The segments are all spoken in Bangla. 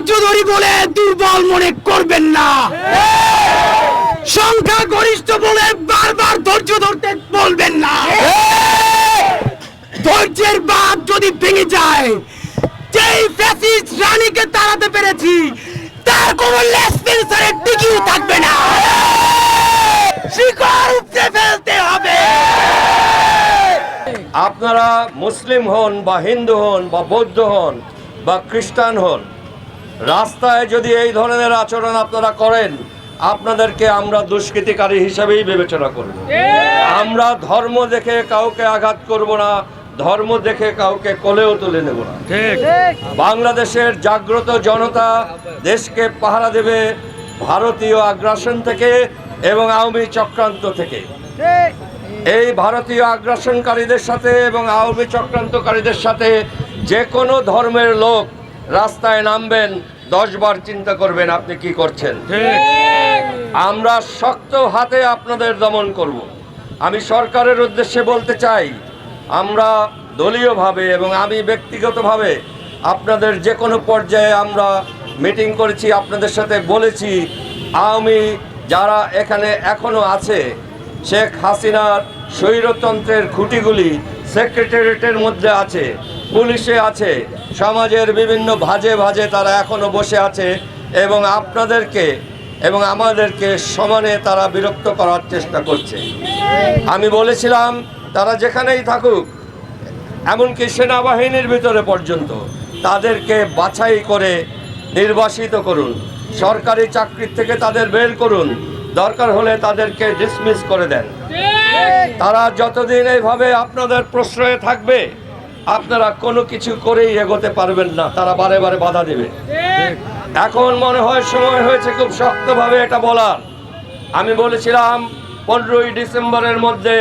ধৈর্য ধরি বলে দুর্বল মনে করবেন না। সংখ্যা গরিষ্ঠ বলে বারবার ধৈর্য ধরতে বলবেন না। ধৈর্যের বাদ যদি ভেঙে যায়, যেই ফ্যাসিস্ট রানীকে তাড়াতে পেরেছি, তার কোনো লেসপেন্সারের টিকিও থাকবে না। শিকড় উপড়ে ফেলতে হবে। আপনারা মুসলিম হন বা হিন্দু হন বা বৌদ্ধ হন বা খ্রিস্টান হন রাস্তায় যদি এই ধরনের আচরণ আপনারা করেন আপনাদেরকে আমরা দুষ্কৃতিকারী হিসাবেই বিবেচনা করব। আমরা ধর্ম দেখে কাউকে আঘাত করব না ধর্ম দেখে কাউকে কোলেও তুলে নেব না। বাংলাদেশের জাগ্রত জনতা দেশকে পাহারা দেবে ভারতীয় আগ্রাসন থেকে এবং আওয়ামী চক্রান্ত থেকে। এই ভারতীয় আগ্রাসনকারীদের সাথে এবং আওয়ামী চক্রান্তকারীদের সাথে যে কোনো ধর্মের লোক রাস্তায় নামবেন দশবার চিন্তা করবেন আপনি কি করছেন। আমরা শক্ত হাতে আপনাদের দমন করব। আমি সরকারের উদ্দেশ্যে বলতে চাই আমরা দলীয়ভাবে এবং আমি ব্যক্তিগতভাবে আপনাদের যে কোনো পর্যায়ে আমরা মিটিং করেছি আপনাদের সাথে বলেছি আওয়ামী যারা এখানে এখনও আছে শেখ হাসিনার স্বৈরতন্ত্রের খুঁটিগুলি সেক্রেটারিয়েটের মধ্যে আছে। পুলিশে আছে সমাজের বিভিন্ন ভাজে ভাজে তারা এখনও বসে আছে এবং আপনাদেরকে এবং আমাদেরকে সমানে তারা বিরক্ত করার চেষ্টা করছে। আমি বলেছিলাম তারা যেখানেই থাকুক এমনকি সেনাবাহিনীর ভিতরে পর্যন্ত তাদেরকে বাছাই করে নির্বাসিত করুন সরকারি চাকরির থেকে তাদের বের করুন দরকার হলে তাদেরকে ডিসমিস করে দেন। তারা যতদিন এইভাবে আপনাদের প্রশ্রয়ে থাকবে আপনারা কোনো কিছু করেই এগোতে পারবেন না, তারা বারে বারে বাধা দেবে। এখন মনে হয় সময় হয়েছে খুব শক্তভাবে এটা বলার। আমি বলেছিলাম, পনেরোই ডিসেম্বরের মধ্যে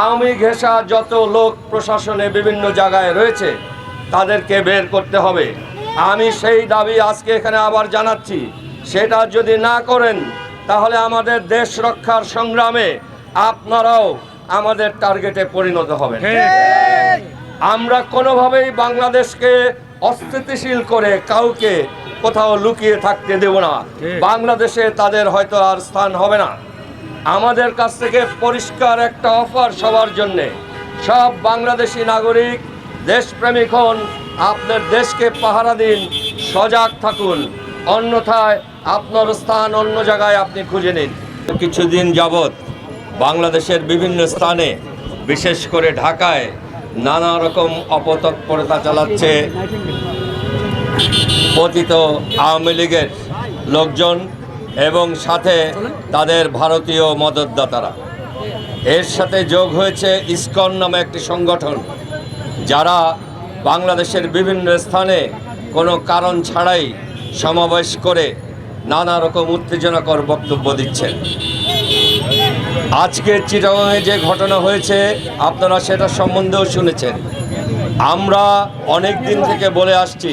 আওয়ামী ঘেঁষা যত লোক প্রশাসনে বিভিন্ন জায়গায় রয়েছে, তাদেরকে বের করতে হবে। আমি সেই দাবি আজকে এখানে আবার জানাচ্ছি। সেটা যদি না করেন, তাহলে আমাদের দেশ রক্ষার সংগ্রামে আপনারাও আমাদের টার্গেটে পরিণত হবেন। আমরা কোনোভাবেই বাংলাদেশকে অস্থিতিশীল করে কাউকে কোথাও লুকিয়ে থাকতে দেব না। বাংলাদেশে তাদের হয়তো আর স্থান হবে না। আমাদের কাছ থেকে পরিষ্কার একটা অফার সবার জন্যে। সব বাংলাদেশি নাগরিক দেশপ্রেমিক হন আপনার দেশকে পাহারা দিন সজাগ থাকুন। অন্যথায় আপনার স্থান অন্য জায়গায় আপনি খুঁজে নিন। কিছুদিন যাবৎ বাংলাদেশের বিভিন্ন স্থানে বিশেষ করে ঢাকায় নানা রকম অপতৎপরতা চালাচ্ছে। পতিত আওয়ামী লীগের লোকজন এবং সাথে তাদের ভারতীয় মদতদাতারা। এর সাথে যোগ হয়েছে ইসকন নামে একটি সংগঠন, যারা বাংলাদেশের বিভিন্ন স্থানে কোনো কারণ ছাড়াই সমাবেশ করে নানা রকম উত্তেজনাকর বক্তব্য দিচ্ছেন। আজকে চিটাগাংয়ে যে ঘটনা হয়েছে, আপনারা সেটা সম্বন্ধেও শুনেছেন। আমরা অনেক দিন থেকে বলে আসছি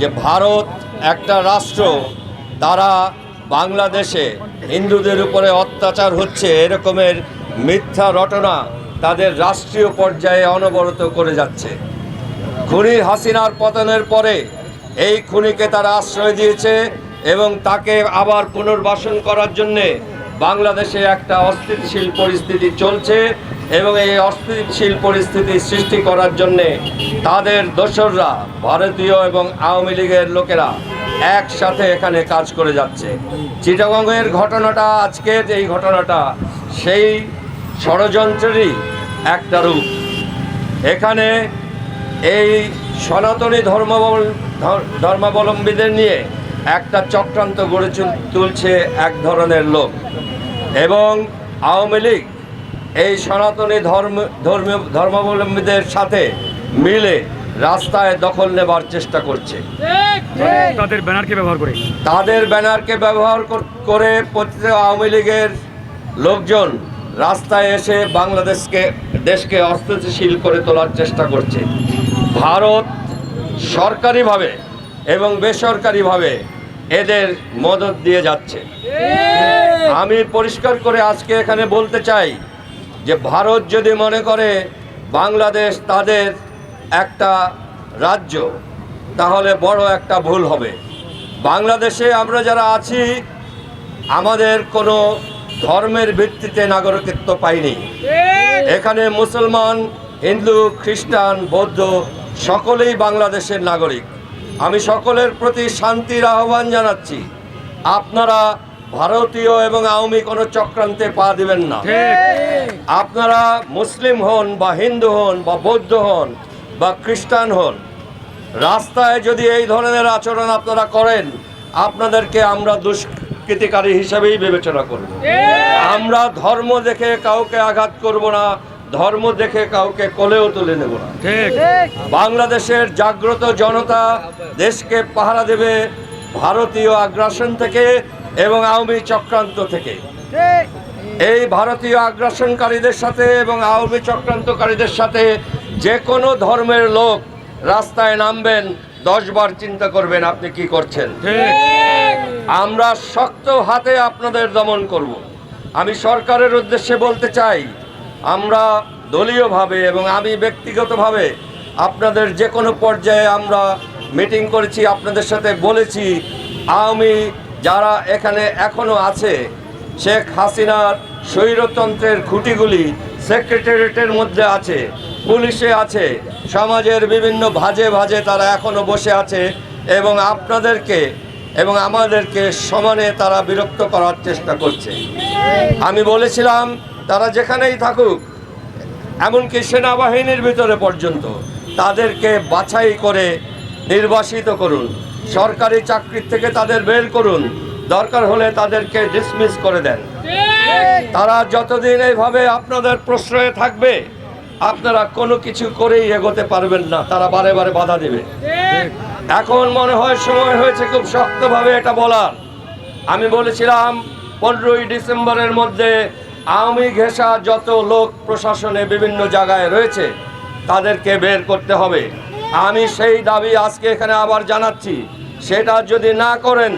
যে ভারত একটা রাষ্ট্র তারা বাংলাদেশে হিন্দুদের উপরে অত্যাচার হচ্ছে, এরকমের মিথ্যা রটনা তাদের রাষ্ট্রীয় পর্যায়ে অনবরত করে যাচ্ছে। খুনি হাসিনার পতনের পরে এই খুনিকে তারা আশ্রয় দিয়েছে এবং তাকে আবার পুনর্বাসন করার জন্যে বাংলাদেশে একটা অস্থিতিশীল পরিস্থিতি চলছে এবং এই অস্থিতিশীল পরিস্থিতি সৃষ্টি করার জন্যে তাদের দোসররা, ভারতীয় এবং আওয়ামী লীগের লোকেরা একসাথে এখানে কাজ করে যাচ্ছে। চিটাগংয়ের ঘটনাটা আজকের এই ঘটনাটা, সেই ষড়যন্ত্রেরই একটা রূপ। এখানে এই সনাতনী ধর্মাবল- ধর- ধর্মাবলম্বীদের নিয়ে একটা চক্রান্ত গড়ে তুলছে এক ধরনের লোক। এবং আওয়ামী লীগ এই সনাতনী ধর্ম ধর্মীয় ধর্মাবলম্বীদের সাথে মিলে রাস্তায় দখল নেবার চেষ্টা করছে। তাদের ব্যানারকে ব্যবহার করে। তাদের ব্যানারকে ব্যবহার করে পতিত আওয়ামী লীগের লোকজন রাস্তায় এসে বাংলাদেশকে দেশকে অস্থিতিশীল করে তোলার চেষ্টা করছে। ভারত সরকারিভাবে এবং বেসরকারিভাবে এদের মদত দিয়ে যাচ্ছে। আমি পরিষ্কার করে আজকে এখানে বলতে চাই যে ভারত যদি মনে করে বাংলাদেশ তাদের একটা রাজ্য, তাহলে বড় একটা ভুল হবে। বাংলাদেশে আমরা যারা আছি, আমাদের কোনো ধর্মের ভিত্তিতে নাগরিকত্ব পাইনি। এখানে মুসলমান, হিন্দু, খ্রিস্টান, বৌদ্ধ সকলেই বাংলাদেশের নাগরিক। আমি সকলের প্রতি শান্তির আহ্বান জানাচ্ছি। আপনারা ভারতীয় এবং আওয়ামী কোনো চক্রান্তে পা দিবেন না। আপনারা মুসলিম হন বা হিন্দু হন বা বৌদ্ধ হন বা খ্রিস্টান হন রাস্তায় যদি এই ধরনের আচরণ আপনারা করেন আপনাদেরকে আমরা দুষ্কৃতিকারী হিসাবেই বিবেচনা করব। আমরা ধর্ম দেখে কাউকে আঘাত করব না ধর্ম দেখে কাউকে কোলেও তুলে নেব না। বাংলাদেশের জাগ্রত জনতা দেশকে পাহারা দেবে ভারতীয় আগ্রাসন থেকে এবং আওয়ামী চক্রান্ত থেকে। এই ভারতীয় আগ্রাসনকারীদের সাথে এবং আওয়ামী চক্রান্তকারীদের সাথে যে কোনো ধর্মের লোক রাস্তায় নামবেন দশবার চিন্তা করবেন আপনি কি করছেন। আমরা শক্ত হাতে আপনাদের দমন করব। আমি সরকারের উদ্দেশ্যে বলতে চাই আমরা দলীয়ভাবে এবং আমি ব্যক্তিগতভাবে আপনাদের যে কোনো পর্যায়ে আমরা মিটিং করেছি, আপনাদের সাথে বলেছি, আওয়ামী যারা এখানে এখনও আছে, শেখ হাসিনার স্বৈরতন্ত্রের খুঁটিগুলি সেক্রেটারিয়েটের মধ্যে আছে, পুলিশে আছে, সমাজের বিভিন্ন ভাজে ভাজে তারা এখনও বসে আছে এবং আপনাদেরকে এবং আমাদেরকে সমানে তারা বিরক্ত করার চেষ্টা করছে। আমি বলেছিলাম তারা যেখানেই থাকুক, এমনকি সেনাবাহিনীর ভিতরে পর্যন্ত তাদেরকে বাছাই করে নির্বাসিত করুন, সরকারি চাকরির থেকে তাদের বের করুন, দরকার হলে তাদেরকে ডিসমিস করে দেন। তারা যতদিন এইভাবে আপনাদের প্রশ্রয়ে থাকবে, আপনারা কোনো কিছু করেই এগোতে পারবেন না, তারা বারে বারে বাধা দেবে। এখন মনে হয় সময় হয়েছে খুব শক্তভাবে এটা বলার। আমি বলেছিলাম, পনেরোই ডিসেম্বরের মধ্যে আওয়ামী ঘেঁষা যত লোক প্রশাসনে বিভিন্ন জায়গায় রয়েছে তাদেরকে বের করতে হবে। আমি সেই দাবি আজকে এখানে আবার জানাচ্ছি। সেটা যদি না করেন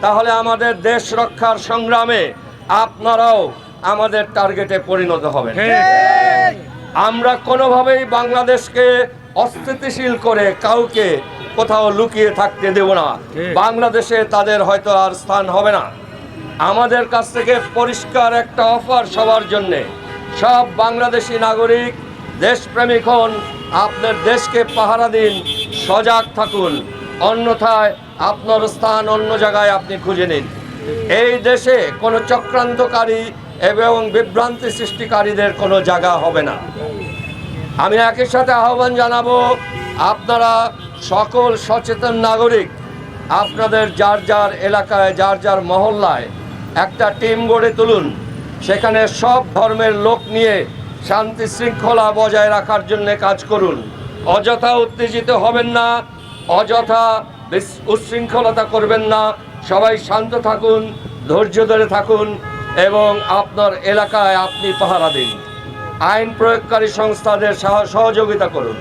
তাহলে আমাদের দেশ রক্ষার সংগ্রামে আপনারাও আমাদের টার্গেটে পরিণত হবেন। ঠিক। আমরা কোনোভাবেই বাংলাদেশকে অস্থিতিশীল করে কাউকে কোথাও লুকিয়ে থাকতে দেব না। বাংলাদেশে তাদের হয়তো আর স্থান হবে না। আমাদের কাছ থেকে পরিষ্কার একটা অফার সবার জন্যে। সব বাংলাদেশি নাগরিক, দেশপ্রেমিক হন, আপনার দেশকে পাহারা দিন, সজাগ থাকুন। অন্যথায় আপনার স্থান অন্য জায়গায় আপনি খুঁজে নিন। এই দেশে কোনো চক্রান্তকারী এবং বিভ্রান্তি সৃষ্টিকারীদের কোনো জায়গা হবে না। আমি একই সাথে আহ্বান জানাব, আপনারা সকল সচেতন নাগরিক, আপনাদের যার যার এলাকায়, যার যার মহল্লায় একটা টিম গড়ে তুলুন। সেখানে সব ধর্মের লোক নিয়ে শান্তি শৃঙ্খলা বজায় রাখার জন্য কাজ করুন। অযথা উত্তেজিত হবেন না, অযথা উচ্ছৃঙ্খলতা করবেন না। সবাই শান্ত থাকুন, ধৈর্য ধরে থাকুন এবং আপনার এলাকায় আপনি পাহারা দিন। আইন প্রয়োগকারী সংস্থাদের সহ- সহযোগিতা করুন।